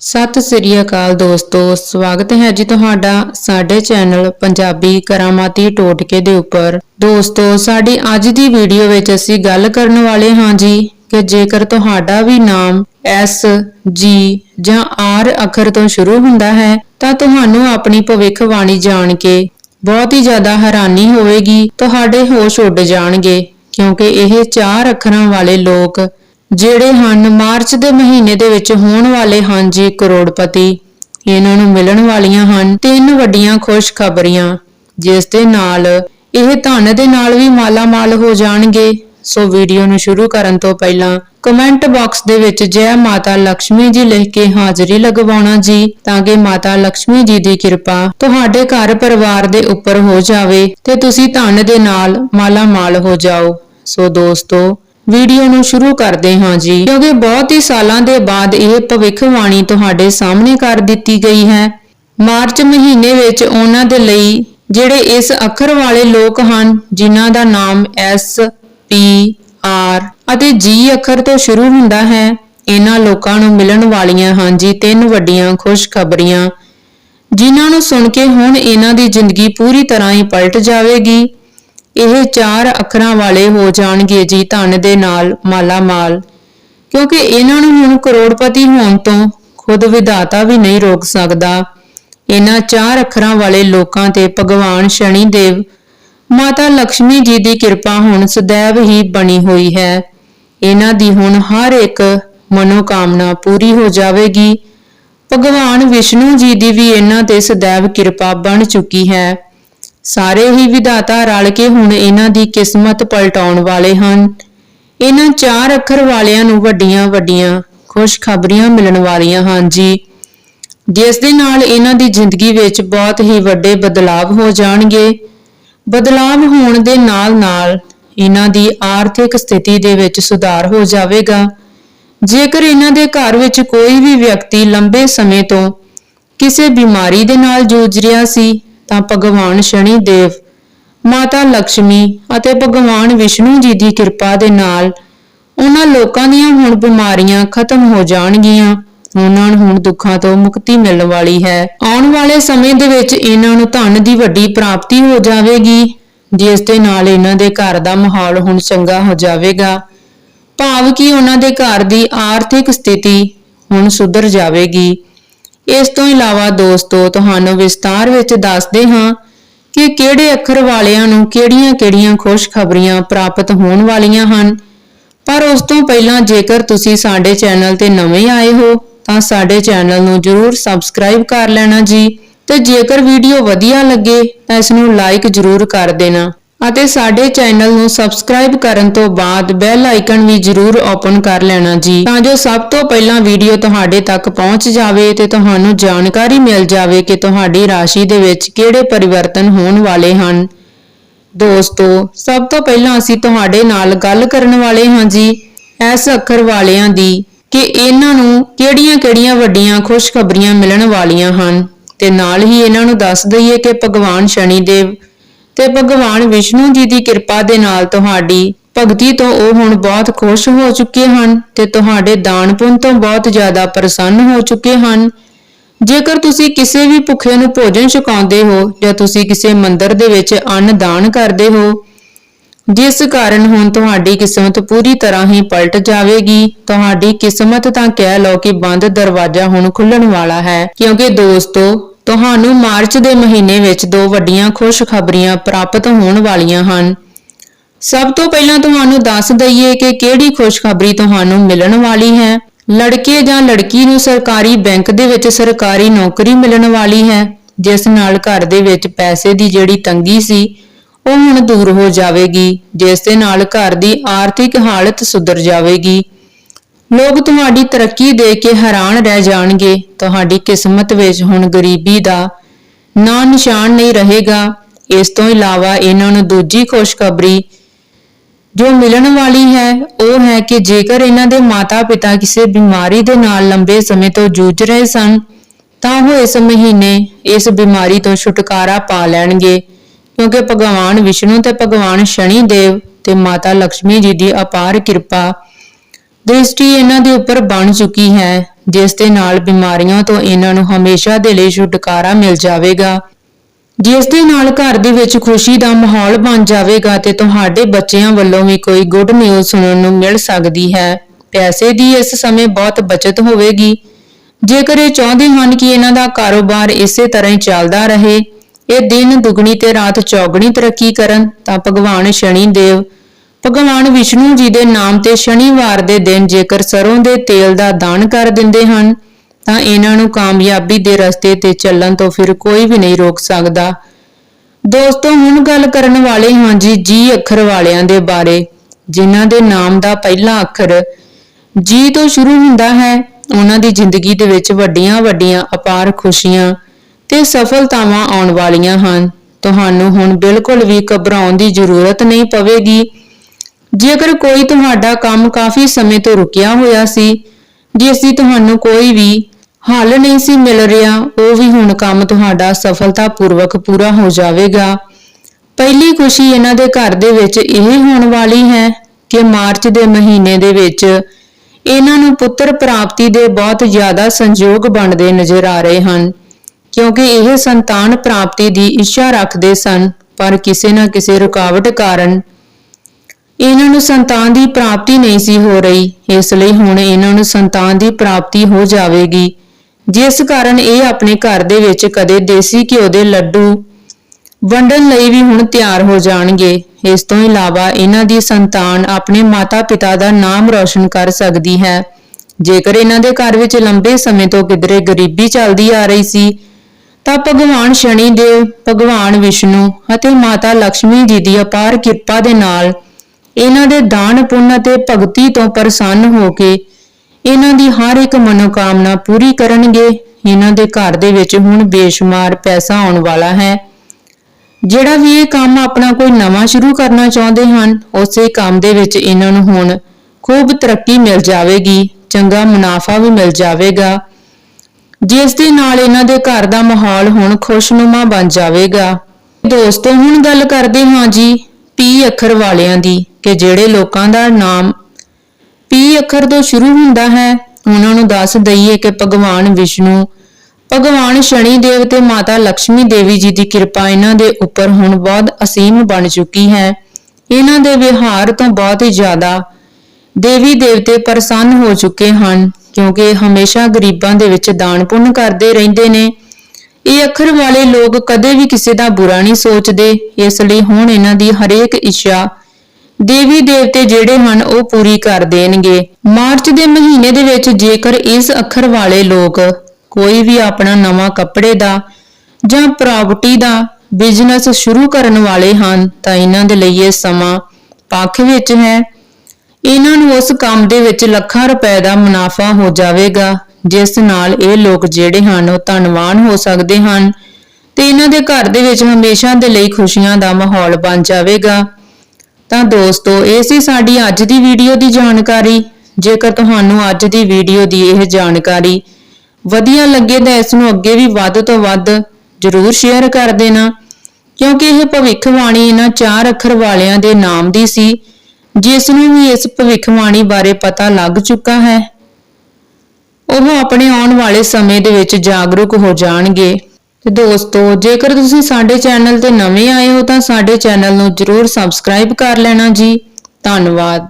ਸਤਿ ਸ੍ਰੀ ਅਕਾਲ ਦੋਸਤੋ, ਸਵਾਗਤ ਹੈ ਜੀ ਤੁਹਾਡਾ ਸਾਡੇ ਚੈਨਲ ਪੰਜਾਬੀ ਕਰਾਮਾਤੀ ਟੋਟਕੇ ਦੇ ਉੱਪਰ। ਦੋਸਤੋ, ਸਾਡੀ ਅੱਜ ਦੀ ਵੀਡੀਓ ਵਿੱਚ ਅਸੀਂ ਗੱਲ ਕਰਨ ਵਾਲੇ ਹਾਂ ਜੀ ਕਿ ਜੇਕਰ ਤੁਹਾਡਾ ਵੀ ਨਾਮ ਐਸ, ਜੀ ਜਾਂ ਆਰ ਅੱਖਰ ਤੋਂ ਸ਼ੁਰੂ ਹੁੰਦਾ ਹੈ, ਤਾਂ ਤੁਹਾਨੂੰ ਆਪਣੀ ਭਵਿੱਖਬਾਣੀ ਜਾਣ ਕੇ ਬਹੁਤ ਹੀ ਜ਼ਿਆਦਾ ਹੈਰਾਨੀ ਹੋਵੇਗੀ, ਤੁਹਾਡੇ ਹੋਸ਼ ਉੱਡ ਜਾਣਗੇ, ਕਿਉਂਕਿ ਇਹ ਚਾਰ ਅੱਖਰਾਂ ਵਾਲੇ ਲੋਕ ਜਿਹੜੇ ਹਨ, ਮਾਰਚ ਦੇ ਮਹੀਨੇ ਦੇ ਵਿੱਚ ਹੋਣ ਵਾਲੇ ਹਨ ਕਰੋੜਪਤੀ। ਇਹਨਾਂ ਨੂੰ ਮਿਲਣ ਵਾਲੀਆਂ ਹਨ ਤਿੰਨ ਵੱਡੀਆਂ ਖੁਸ਼ਖਬਰੀਆਂ, ਜਿਸ ਦੇ ਨਾਲ ਇਹ ਧਨ ਦੇ ਨਾਲ ਵੀ ਮਾਲਾ-ਮਾਲ ਹੋ ਜਾਣਗੇ। ਸੋ ਵੀਡੀਓ ਨੂੰ ਸ਼ੁਰੂ ਕਰਨ ਤੋਂ ਪਹਿਲਾਂ ਕਮੈਂਟ ਬਾਕਸ ਦੇ ਵਿੱਚ ਜੈ ਮਾਤਾ ਲక్ష్ਮੀ ਜੀ ਲਿਖ ਕੇ ਹਾਜ਼ਰੀ ਲਗਵਾਉਣਾ ਜੀ, ਤਾਂ ਕਿ ਮਾਤਾ ਲక్ష్ਮੀ ਜੀ ਦੀ ਕਿਰਪਾ ਤੁਹਾਡੇ ਘਰ ਪਰਿਵਾਰ ਦੇ ਉੱਪਰ ਹੋ ਜਾਵੇ ਤੇ ਤੁਸੀਂ ਧਨ ਦੇ ਨਾਲ ਮਾਲਾਮਾਲ ਹੋ ਜਾਓ। ਸੋ ਦੋਸਤੋ ਵੀਡੀਓ ਨੂੰ ਸ਼ੁਰੂ ਕਰਦੇ ਹਾਂ ਜੀ। ਕਿਉਂਕਿ ਬਹੁਤ ਹੀ ਸਾਲਾਂ ਦੇ ਬਾਅਦ ਇਹ ਭਵਿੱਖਬਾਣੀ ਤੁਹਾਡੇ ਸਾਹਮਣੇ ਕਰ ਦਿੱਤੀ ਗਈ ਹੈ। ਮਾਰਚ ਮਹੀਨੇ ਵਿੱਚ ਉਹਨਾਂ ਦੇ ਲਈ ਜਿਹੜੇ ਇਸ ਅੱਖਰ ਵਾਲੇ ਲੋਕ ਹਨ, ਜਿਨ੍ਹਾਂ ਦਾ ਨਾਮ ਐਸ, ਪੀ, ਆਰ ਅਤੇ ਜੀ ਅੱਖਰ ਤੋਂ ਸ਼ੁਰੂ ਹੁੰਦਾ ਹੈ, ਇਹਨਾਂ ਲੋਕਾਂ ਨੂੰ ਮਿਲਣ ਵਾਲੀਆਂ ਹਨ ਜੀ ਤਿੰਨ ਵੱਡੀਆਂ ਖੁਸ਼ਖਬਰੀਆਂ, ਜਿਨ੍ਹਾਂ ਨੂੰ ਸੁਣ ਕੇ ਹੁਣ ਇਹਨਾਂ ਦੀ ਜ਼ਿੰਦਗੀ ਪੂਰੀ ਤਰ੍ਹਾਂ ਹੀ ਪਲਟ ਜਾਵੇਗੀ। ਇਹ ਚਾਰ ਅੱਖਰਾਂ ਵਾਲੇ ਹੋ ਜਾਣਗੇ ਜੀ ਧਨ ਦੇ ਨਾਲ ਮਾਲਾਮਾਲ। ਕਿਉਂਕਿ ਇਹਨਾਂ ਨੂੰ ਹੁਣ ਕਰੋੜਪਤੀ ਹੋਣ ਤੋਂ ਖੁਦ ਵਿਧਾਤਾ ਵੀ ਨਹੀਂ ਰੋਕ ਸਕਦਾ। ਇਹਨਾਂ ਚਾਰ ਅੱਖਰਾਂ ਵਾਲੇ ਲੋਕਾਂ ਤੇ ਭਗਵਾਨ ਸ਼ਨੀ ਦੇਵ ਮਾਤਾ ਲਕਸ਼ਮੀ ਜੀ ਦੀ ਕਿਰਪਾ ਹੁਣ ਸਦੈਵ ਹੀ ਬਣੀ ਹੋਈ ਹੈ। ਇਹਨਾਂ ਦੀ ਹੁਣ ਹਰ ਇੱਕ ਮਨੋਕਾਮਨਾ ਪੂਰੀ ਹੋ ਜਾਵੇਗੀ। ਭਗਵਾਨ ਵਿਸ਼ਨੂੰ ਜੀ ਦੀ ਵੀ ਇਹਨਾਂ ਤੇ ਸਦੈਵ ਕਿਰਪਾ ਬਣ ਚੁੱਕੀ ਹੈ। ਸਾਰੇ ਹੀ ਵਿਧਾਤਾ ਰਲ ਕੇ ਹੁਣ ਇਹਨਾਂ ਦੀ ਕਿਸਮਤ ਪਲਟਾਉਣ ਵਾਲੇ ਹਨ। ਇਹਨਾਂ ਚਾਰ ਅੱਖਰ ਵਾਲਿਆਂ ਨੂੰ ਵੱਡੀਆਂ ਵੱਡੀਆਂ ਖੁਸ਼ਖਬਰੀਆਂ ਮਿਲਣ ਵਾਲੀਆਂ ਹਨ ਜੀ। ਜਿਸ ਦੇ ਨਾਲ ਇਹਨਾਂ ਦੀ ਜ਼ਿੰਦਗੀ ਵਿੱਚ ਬਹੁਤ ਹੀ ਵੱਡੇ ਬਦਲਾਵ ਹੋ ਜਾਣਗੇ। ਬਦਲਾਵ ਹੋਣ ਦੇ ਨਾਲ-ਨਾਲ ਇਹਨਾਂ ਦੀ ਆਰਥਿਕ ਸਥਿਤੀ ਦੇ ਵਿੱਚ ਸੁਧਾਰ ਹੋ ਜਾਵੇਗਾ। ਜੇਕਰ ਇਹਨਾਂ ਦੇ ਘਰ ਵਿੱਚ ਕੋਈ ਵੀ ਵਿਅਕਤੀ ਲੰਬੇ ਸਮੇਂ ਤੋਂ ਕਿਸੇ ਬਿਮਾਰੀ ਦੇ ਨਾਲ ਜੂਝ ਰਿਹਾ ਸੀ ਤਾਂ ਭਗਵਾਨ ਸ਼ਨੀ ਦੇਵ, ਮਾਤਾ ਲక్ష్ਮੀ ਅਤੇ ਭਗਵਾਨ ਵਿਸ਼ਨੂੰ ਜੀ ਦੀ ਕਿਰਪਾ ਦੇ ਨਾਲ ਉਹਨਾਂ ਲੋਕਾਂ ਦੀਆਂ ਹੁਣ ਬਿਮਾਰੀਆਂ ਖਤਮ ਹੋ ਜਾਣਗੀਆਂ। ਉਹਨਾਂ ਨੂੰ ਹੁਣ ਦੁੱਖਾਂ ਤੋਂ ਮੁਕਤੀ ਮਿਲਣ ਵਾਲੀ ਹੈ। ਆਉਣ ਵਾਲੇ ਸਮੇਂ ਦੇ ਵਿੱਚ ਇਹਨਾਂ ਨੂੰ ਧਨ ਦੀ ਵੱਡੀ ਪ੍ਰਾਪਤੀ ਹੋ ਜਾਵੇਗੀ, ਜਿਸ ਦੇ ਨਾਲ ਇਹਨਾਂ ਦੇ ਘਰ ਦਾ ਮਾਹੌਲ ਹੁਣ ਚੰਗਾ ਹੋ ਜਾਵੇਗਾ। ਭਾਵ ਕਿ ਉਹਨਾਂ ਦੇ ਘਰ ਦੀ ਆਰਥਿਕ ਸਥਿਤੀ ਹੁਣ ਸੁਧਰ ਜਾਵੇਗੀ। ਇਸ ਤੋਂ ਇਲਾਵਾ ਦੋਸਤੋ, ਤੁਹਾਨੂੰ ਵਿਸਤਾਰ ਵਿੱਚ ਦੱਸਦੇ ਹਾਂ ਕਿ ਕਿਹੜੇ ਅੱਖਰ ਵਾਲਿਆਂ ਨੂੰ ਕਿਹੜੀਆਂ-ਕਿਹੜੀਆਂ ਖੁਸ਼ਖਬਰੀਆਂ ਪ੍ਰਾਪਤ ਹੋਣ ਵਾਲੀਆਂ ਹਨ। ਪਰ ਉਸ ਤੋਂ ਪਹਿਲਾਂ ਜੇਕਰ ਤੁਸੀਂ ਸਾਡੇ ਚੈਨਲ ਤੇ ਨਵੇਂ ਆਏ ਹੋ, ਤਾਂ ਸਾਡੇ ਚੈਨਲ ਨੂੰ ਜਰੂਰ ਸਬਸਕ੍ਰਾਈਬ ਕਰ ਲੈਣਾ ਜੀ। ਤੇ ਜੇਕਰ ਵੀਡੀਓ ਵਧੀਆ ਲੱਗੇ, ਤਾਂ ਇਸ ਨੂੰ ਲਾਈਕ ਜਰੂਰ ਕਰ ਦੇਣਾ। ਅਤੇ ਸਾਡੇ ਚੈਨਲ ਨੂੰ ਸਬਸਕ੍ਰਾਈਬ ਕਰਨ ਤੋਂ ਬਾਅਦ ਬੈਲ ਆਈਕਨ ਵੀ ਜਰੂਰ ਓਪਨ ਕਰ ਲੈਣਾ ਜੀ, ਤਾਂ ਜੋ ਸਭ ਤੋਂ ਪਹਿਲਾਂ ਵੀਡੀਓ ਤੁਹਾਡੇ ਤੱਕ ਪਹੁੰਚ ਜਾਵੇ ਤੇ ਤੁਹਾਨੂੰ ਜਾਣਕਾਰੀ ਮਿਲ ਜਾਵੇ ਕਿ ਤੁਹਾਡੀ ਰਾਸ਼ੀ ਦੇ ਵਿੱਚ ਕਿਹੜੇ ਪਰਿਵਰਤਨ ਹੋਣ ਵਾਲੇ ਹਨ। ਦੋਸਤੋ, ਸਭ ਤੋਂ ਪਹਿਲਾਂ ਅਸੀਂ ਤੁਹਾਡੇ ਨਾਲ ਗੱਲ ਕਰਨ ਵਾਲੇ ਹਾਂ ਜੀ ਐਸ ਅੱਖਰ ਵਾਲਿਆਂ ਦੀ, ਕਿ ਇਹਨਾਂ ਨੂੰ ਕਿਹੜੀਆਂ-ਕਿਹੜੀਆਂ ਵੱਡੀਆਂ ਖੁਸ਼ਖਬਰੀਆਂ ਮਿਲਣ ਵਾਲੀਆਂ ਹਨ। ਤੇ ਨਾਲ ਹੀ ਇਹਨਾਂ ਨੂੰ ਦੱਸ ਦਈਏ ਕਿ ਭਗਵਾਨ ਸ਼ਨੀ ਦੇਵ ਤੇ ਭਗਵਾਨ ਵਿਸ਼ਨੂੰ ਜੀ ਦੀ ਕਿਰਪਾ ਦੇ ਨਾਲ ਤੁਹਾਡੀ ਭਗਤੀ ਤੋਂ ਉਹ ਹੁਣ ਬਹੁਤ ਖੁਸ਼ ਹੋ ਚੁੱਕੇ ਹਨ ਤੇ ਤੁਹਾਡੇ ਦਾਨ ਪੁੰਨ ਤੋਂ ਬਹੁਤ ਜ਼ਿਆਦਾ ਪ੍ਰਸੰਨ ਹੋ ਚੁੱਕੇ ਹਨ। ਜੇਕਰ ਤੁਸੀਂ ਕਿਸੇ ਵੀ ਭੁੱਖੇ ਨੂੰ ਭੋਜਨ ਛਕਾਉਂਦੇ ਹੋ ਜਾਂ ਤੁਸੀਂ ਕਿਸੇ ਮੰਦਰ ਦੇ ਵਿੱਚ ਅੰਨ ਦਾਨ ਕਰਦੇ ਹੋ, ਜਿਸ ਕਾਰਨ ਹੁਣ ਤੁਹਾਡੀ ਕਿਸਮਤ ਪੂਰੀ ਤਰ੍ਹਾਂ ਹੀ ਪਲਟ ਜਾਵੇਗੀ, ਤੁਹਾਡੀ ਕਿਸਮਤ ਤਾਂ ਕਹਿ ਲਓ ਕਿ ਬੰਦ ਦਰਵਾਜ਼ਾ ਹੁਣ ਖੁੱਲਣ ਵਾਲਾ ਹੈ, ਕਿਉਂਕਿ ਦੋਸਤੋ ਤੁਹਾਨੂੰ ਮਾਰਚ ਦੇ ਮਹੀਨੇ ਵਿੱਚ ਦੋ ਵੱਡੀਆਂ ਖੁਸ਼ਖਬਰੀਆਂ ਪ੍ਰਾਪਤ ਹੋਣ ਵਾਲੀਆਂ ਹਨ। ਸਭ ਤੋਂ ਪਹਿਲਾਂ ਤੁਹਾਨੂੰ ਦੱਸ ਦਈਏ ਕਿ ਕਿਹੜੀ ਖੁਸ਼ਖਬਰੀ ਤੁਹਾਨੂੰ ਮਿਲਣ ਵਾਲੀ ਹੈ। ਲੜਕੇ ਜਾਂ ਲੜਕੀ ਨੂੰ ਸਰਕਾਰੀ ਬੈਂਕ ਦੇ ਵਿੱਚ ਸਰਕਾਰੀ ਨੌਕਰੀ ਮਿਲਣ ਵਾਲੀ ਹੈ, ਜਿਸ ਨਾਲ ਘਰ ਦੇ ਵਿੱਚ ਪੈਸੇ ਦੀ ਜਿਹੜੀ ਤੰਗੀ ਸੀ, ਉਹ ਹੁਣ ਦੂਰ ਹੋ ਜਾਵੇਗੀ, ਜਿਸ ਦੇ ਨਾਲ ਘਰ ਦੀ ਆਰਥਿਕ ਹਾਲਤ ਸੁਧਰ ਜਾਵੇਗੀ। ਲੋਕ ਤੁਹਾਡੀ ਤਰੱਕੀ ਦੇਖ ਕੇ ਹੈਰਾਨ ਰਹਿ ਜਾਣਗੇ। ਤੁਹਾਡੀ ਕਿਸਮਤ ਵਿੱਚ ਹੁਣ ਗਰੀਬੀ ਦਾ ਨਾਂ ਨਿਸ਼ਾਨ ਨਹੀਂ ਰਹੇਗਾ। ਇਸ ਤੋਂ ਇਲਾਵਾ ਇਹਨਾਂ ਨੂੰ ਦੂਜੀ ਖੁਸ਼ਖਬਰੀ ਜੋ ਮਿਲਣ ਵਾਲੀ ਹੈ, ਉਹ ਹੈ ਕਿ ਜੇਕਰ ਇਹਨਾਂ ਦੇ ਮਾਤਾ-ਪਿਤਾ ਕਿਸੇ ਬਿਮਾਰੀ ਦੇ ਨਾਲ ਲੰਬੇ ਸਮੇਂ ਤੋਂ ਜੂਝ ਰਹੇ ਸਨ, ਤਾਂ ਉਹ ਇਸ ਮਹੀਨੇ ਇਸ ਬਿਮਾਰੀ ਤੋਂ ਛੁਟਕਾਰਾ ਪਾ ਲੈਣਗੇ। ਕਿਉਂਕਿ ਭਗਵਾਨ ਵਿਸ਼ਨੂੰ ਤੇ ਭਗਵਾਨ ਸ਼ਨੀ ਦੇਵ ਤੇ ਮਾਤਾ ਲక్ష్ਮੀ ਜੀ ਦੀ ਅਪਾਰ ਕਿਰਪਾ ਦ੍ਰਿਸ਼ਟੀ ਇਹਨਾਂ ਦੇ ਉੱਪਰ ਬਣ ਚੁੱਕੀ ਹੈ, ਜਿਸ ਦੇ ਨਾਲ ਬਿਮਾਰੀਆਂ ਤੋਂ ਇਹਨਾਂ ਨੂੰ ਹਮੇਸ਼ਾ ਦੇ ਲਈ ਛੁਟਕਾਰਾ ਮਿਲ ਜਾਵੇਗਾ। ਜਿਸ ਦੇ ਨਾਲ ਘਰ ਦੇ ਵਿੱਚ ਖੁਸ਼ੀ ਦਾ ਮਾਹੌਲ ਬਣ ਜਾਵੇਗਾ ਤੇ ਤੁਹਾਡੇ ਬੱਚਿਆਂ ਵੱਲੋਂ ਵੀ ਕੋਈ ਗੁੱਡ ਨਿਊਜ਼ ਸੁਣਨ ਨੂੰ ਮਿਲ ਸਕਦੀ ਹੈ। ਪੈਸੇ ਦੀ ਇਸ ਸਮੇਂ ਬਹੁਤ ਬਚਤ ਹੋਵੇਗੀ। ਜੇਕਰ ਇਹ ਚਾਹੁੰਦੇ ਹਨ ਕਿ ਇਹਨਾਂ ਦਾ ਕਾਰੋਬਾਰ ਇਸੇ ਤਰ੍ਹਾਂ ਹੀ ਚੱਲਦਾ ਰਹੇ, ਇਹ ਦਿਨ ਦੁਗਣੀ ਤੇ ਰਾਤ ਚੌਗਣੀ ਤਰੱਕੀ ਕਰਨ ਤਾਂ ਭਗਵਾਨ ਸ਼ਨੀ ਦੇਵ ਭਗਵਾਨ ਵਿਸ਼ਨੂੰ ਜੀ ਦੇ ਨਾਮ ਤੇ ਸ਼ਨੀਵਾਰ ਦੇ ਦਿਨ ਜੇਕਰ ਸਰੋਂ ਦੇ ਤੇਲ ਦਾ ਦਾਨ ਕਰ ਦਿੰਦੇ ਹਨ, ਤਾਂ ਇਹਨਾਂ ਨੂੰ ਕਾਮਯਾਬੀ ਦੇ ਰਸਤੇ ਤੇ ਚੱਲਣ ਤੋਂ ਫਿਰ ਕੋਈ ਵੀ ਨਹੀਂ ਰੋਕ ਸਕਦਾ। ਦੋਸਤੋ, ਹੁਣ ਗੱਲ ਕਰਨ ਵਾਲੇ ਹਾਂ ਜੀ ਜੀ ਅੱਖਰ ਵਾਲਿਆਂ ਦੇ ਬਾਰੇ, ਜਿਨ੍ਹਾਂ ਦੇ ਨਾਮ ਦਾ ਪਹਿਲਾ ਅੱਖਰ ਜੀ ਤੋਂ ਸ਼ੁਰੂ ਹੁੰਦਾ ਹੈ। ਉਹਨਾਂ ਦੀ ਜ਼ਿੰਦਗੀ ਦੇ ਵਿੱਚ ਵੱਡੀਆਂ ਵੱਡੀਆਂ ਅਪਾਰ ਖੁਸ਼ੀਆਂ ਤੇ ਸਫਲਤਾਵਾਂ ਆਉਣ ਵਾਲੀਆਂ ਹਨ। ਤੁਹਾਨੂੰ ਹੁਣ ਬਿਲਕੁਲ ਵੀ ਘਬਰਾਉਣ ਦੀ ਜ਼ਰੂਰਤ ਨਹੀਂ ਪਵੇਗੀ। ਜੇਕਰ ਕੋਈ ਤੁਹਾਡਾ ਕੰਮ ਕਾਫੀ ਸਮੇਂ ਤੋਂ ਰੁਕਿਆ ਹੋਇਆ ਸੀ, ਜਿਸ ਦੀ ਤੁਹਾਨੂੰ ਕੋਈ ਵੀ ਹੱਲ ਨਹੀਂ ਸੀ ਮਿਲ ਰਿਹਾ, ਉਹ ਵੀ ਹੁਣ ਕੰਮ ਤੁਹਾਡਾ ਸਫਲਤਾਪੂਰਵਕ ਪੂਰਾ ਹੋ ਜਾਵੇਗਾ। ਪਹਿਲੀ ਖੁਸ਼ੀ ਇਹਨਾਂ ਦੇ ਘਰ ਦੇ ਵਿੱਚ ਇਹ ਹੋਣ ਵਾਲੀ ਹੈ ਕਿ ਮਾਰਚ ਦੇ ਮਹੀਨੇ ਦੇ ਵਿੱਚ ਇਹਨਾਂ ਨੂੰ ਪੁੱਤਰ ਪ੍ਰਾਪਤੀ ਦੇ ਬਹੁਤ ਜ਼ਿਆਦਾ ਸੰਯੋਗ ਬਣਦੇ ਨਜ਼ਰ ਆ ਰਹੇ ਹਨ, ਕਿਉਂਕਿ ਇਹ ਸੰਤਾਨ ਪ੍ਰਾਪਤੀ ਦੀ ਇੱਛਾ ਰੱਖਦੇ ਸਨ, ਪਰ ਕਿਸੇ ਨਾ ਕਿਸੇ ਰੁਕਾਵਟ ਕਾਰਨ ਇਹਨਾਂ ਨੂੰ ਸੰਤਾਨ ਦੀ ਪ੍ਰਾਪਤੀ ਨਹੀਂ ਸੀ ਹੋ ਰਹੀ, ਇਸ ਲਈ ਹੁਣ ਇਹਨਾਂ ਨੂੰ ਸੰਤਾਨ ਦੀ ਪ੍ਰਾਪਤੀ ਹੋ ਜਾਵੇਗੀ। ਜਿਸ ਕਾਰਨ ਇਹ ਆਪਣੇ ਘਰ ਦੇ ਵਿੱਚ ਕਦੇ ਦੇਸੀ ਘਿਓ ਦੇ ਲੱਡੂ ਵੰਡਣ ਲਈ ਵੀ ਹੁਣ ਤਿਆਰ ਹੋ ਜਾਣਗੇ। ਇਸ ਤੋਂ ਇਲਾਵਾ ਇਹਨਾਂ ਦੀ ਸੰਤਾਨ ਆਪਣੇ ਮਾਤਾ-ਪਿਤਾ ਦਾ ਨਾਮ ਰੌਸ਼ਨ ਕਰ ਸਕਦੀ ਹੈ। ਜੇਕਰ ਇਹਨਾਂ ਦੇ ਘਰ ਵਿੱਚ ਲੰਬੇ ਸਮੇਂ ਤੋਂ ਕਿਧਰੇ ਗਰੀਬੀ ਚੱਲਦੀ ਆ ਰਹੀ ਸੀ, ਤਾਂ ਭਗਵਾਨ ਸ਼ਨੀ ਦੇਵ ਭਗਵਾਨ ਵਿਸ਼ਨੂੰ ਅਤੇ ਮਾਤਾ ਲక్ష్ਮੀ ਜੀ ਦੀ ਅਪਾਰ ਕਿਰਪਾ ਦੇ ਨਾਲ ਇਹਨਾਂ ਦੇ ਦਾਨ ਪੁੰਨ ਅਤੇ ਭਗਤੀ ਤੋਂ ਪ੍ਰਸੰਨ ਹੋ ਕੇ ਇਹਨਾਂ ਦੀ ਹਰ ਇੱਕ ਮਨੋਕਾਮਨਾ ਪੂਰੀ ਕਰਨਗੇ, ਇਹਨਾਂ ਦੇ ਘਰ ਦੇ ਵਿੱਚ ਹੁਣ ਬੇਸ਼ੁਮਾਰ ਪੈਸਾ ਆਉਣ ਵਾਲਾ ਹੈ। ਜਿਹੜਾ ਵੀ ਇਹ ਕੰਮ ਆਪਣਾ ਕੋਈ ਨਵਾਂ ਸ਼ੁਰੂ ਕਰਨਾ ਚਾਹੁੰਦੇ ਹਨ, ਉਸੇ ਕੰਮ ਦੇ ਵਿੱਚ ਇਹਨਾਂ ਨੂੰ ਹੁਣ ਖੂਬ ਤਰੱਕੀ ਮਿਲ ਜਾਵੇਗੀ, ਚੰਗਾ ਮੁਨਾਫਾ ਵੀ ਮਿਲ ਜਾਵੇਗਾ। ਜਿਸ ਦੇ ਨਾਲ ਇਹਨਾਂ ਦੇ ਘਰ ਦਾ ਮਾਹੌਲ ਹੁਣ ਖੁਸ਼ਨੁਮਾ ਬਣ ਜਾਵੇਗਾ। ਦੋਸਤੋ, ਹੁਣ ਗੱਲ ਕਰਦੇ ਹਾਂ ਜੀ ਪੀ ਅੱਖਰ ਵਾਲਿਆਂ ਦੀ। ਕਿ ਜਿਹੜੇ ਲੋਕਾਂ ਦਾ ਨਾਮ ਪੀ ਅੱਖਰ ਤੋਂ ਸ਼ੁਰੂ ਹੁੰਦਾ ਹੈ, ਉਹਨਾਂ ਨੂੰ ਦੱਸ ਦਈਏ ਕਿ ਭਗਵਾਨ ਵਿਸ਼ਨੂੰ, ਭਗਵਾਨ ਸ਼ਨੀ ਦੇਵ ਤੇ ਮਾਤਾ ਲక్ష్ਮੀ ਦੇਵੀ ਜੀ ਦੀ ਕਿਰਪਾ ਇਹਨਾਂ ਦੇ ਉੱਪਰ ਹੁਣ ਬਹੁਤ ਅਸੀਮ ਬਣ ਚੁੱਕੀ ਹੈ। ਇਹਨਾਂ ਦੇ ਵਿਹਾਰ ਤੋਂ ਬਹੁਤ ਹੀ ਜ਼ਿਆਦਾ ਦੇਵੀ ਦੇਵਤੇ ਪ੍ਰਸੰਨ ਹੋ ਚੁੱਕੇ ਹਨ, ਕਿਉਂਕਿ ਹਮੇਸ਼ਾ ਗਰੀਬਾਂ ਦੇ ਵਿੱਚ ਦਾਨ ਪੁੰਨ ਕਰਦੇ ਰਹਿੰਦੇ ਨੇ। ਇਹ ਅੱਖਰ ਵਾਲੇ ਲੋਕ ਕਦੇ ਵੀ ਕਿਸੇ ਦਾ ਬੁਰਾ ਨਹੀਂ ਸੋਚਦੇ, ਇਸ ਲਈ ਹੁਣ ਇਹਨਾਂ ਦੀ ਹਰੇਕ ਇੱਛਾ ਦੇਵੀ ਦੇਵਤੇ ਜਿਹੜੇ ਹਨ, ਉਹ ਪੂਰੀ ਕਰ ਦੇਣਗੇ। ਮਾਰਚ ਦੇ ਮਹੀਨੇ ਦੇ ਵਿੱਚ ਜੇਕਰ ਇਸ ਅੱਖਰ ਵਾਲੇ ਲੋਕ ਕੋਈ ਵੀ ਆਪਣਾ ਨਵਾਂ ਕੱਪੜੇ ਦਾ ਜਾਂ ਪ੍ਰਾਪਰਟੀ ਦਾ ਬਿਜ਼ਨਸ ਸ਼ੁਰੂ ਕਰਨ ਵਾਲੇ ਹਨ, ਤਾਂ ਇਹਨਾਂ ਦੇ ਲਈ ਇਹ ਸਮਾਂ ਪੱਖ ਵਿੱਚ ਹੈ। ਇਹਨਾਂ ਨੂੰ ਉਸ ਕੰਮ ਦੇ ਵਿੱਚ ਲੱਖਾਂ ਰੁਪਏ ਦਾ ਮੁਨਾਫਾ ਹੋ ਜਾਵੇਗਾ, ਜਿਸ ਨਾਲ ਇਹ ਲੋਕ ਜਿਹੜੇ ਹਨ, ਉਹ ਧਨਵਾਨ ਹੋ ਸਕਦੇ ਹਨ ਤੇ ਇਹਨਾਂ ਦੇ ਘਰ ਦੇ ਵਿੱਚ ਹਮੇਸ਼ਾ ਦੇ ਲਈ ਖੁਸ਼ੀਆਂ ਦਾ ਮਾਹੌਲ ਬਣ ਜਾਵੇਗਾ। ਤਾਂ ਦੋਸਤੋ, ਇਹ ਸੀ ਸਾਡੀ ਅੱਜ ਦੀ ਵੀਡੀਓ ਦੀ ਜਾਣਕਾਰੀ। ਜੇਕਰ ਤੁਹਾਨੂੰ ਅੱਜ ਦੀ ਵੀਡੀਓ ਦੀ ਇਹ ਜਾਣਕਾਰੀ ਵਧੀਆ ਲੱਗੇ ਤਾਂ ਇਸ ਨੂੰ ਅੱਗੇ ਵੀ ਵੱਧ ਤੋਂ ਵੱਧ ਜਰੂਰ ਸ਼ੇਅਰ ਕਰ ਦੇਣਾ, ਕਿਉਂਕਿ ਇਹ ਭਵਿੱਖਬਾਣੀ ਇਹਨਾਂ ਚਾਰ ਅੱਖਰ ਵਾਲਿਆਂ ਦੇ ਨਾਮ ਦੀ ਸੀ, ਜਿਸ ਨੂੰ ਵੀ ਇਸ ਭਵਿੱਖਬਾਣੀ ਬਾਰੇ ਪਤਾ ਲੱਗ ਚੁੱਕਾ ਹੈ। ਉਹ ਆਪਣੇ ਆਉਣ ਵਾਲੇ ਸਮੇਂ ਦੇ ਵਿੱਚ ਜਾਗਰੂਕ ਹੋ ਜਾਣਗੇ। ਦੋਸਤੋ, ਜੇਕਰ ਤੁਸੀਂ ਸਾਡੇ ਚੈਨਲ ਤੇ ਨਵੇਂ ਆਏ ਹੋ ਤਾਂ ਸਾਡੇ ਚੈਨਲ ਨੂੰ ਜਰੂਰ ਸਬਸਕ੍ਰਾਈਬ ਕਰ ਲੈਣਾ ਜੀ। ਧੰਨਵਾਦ।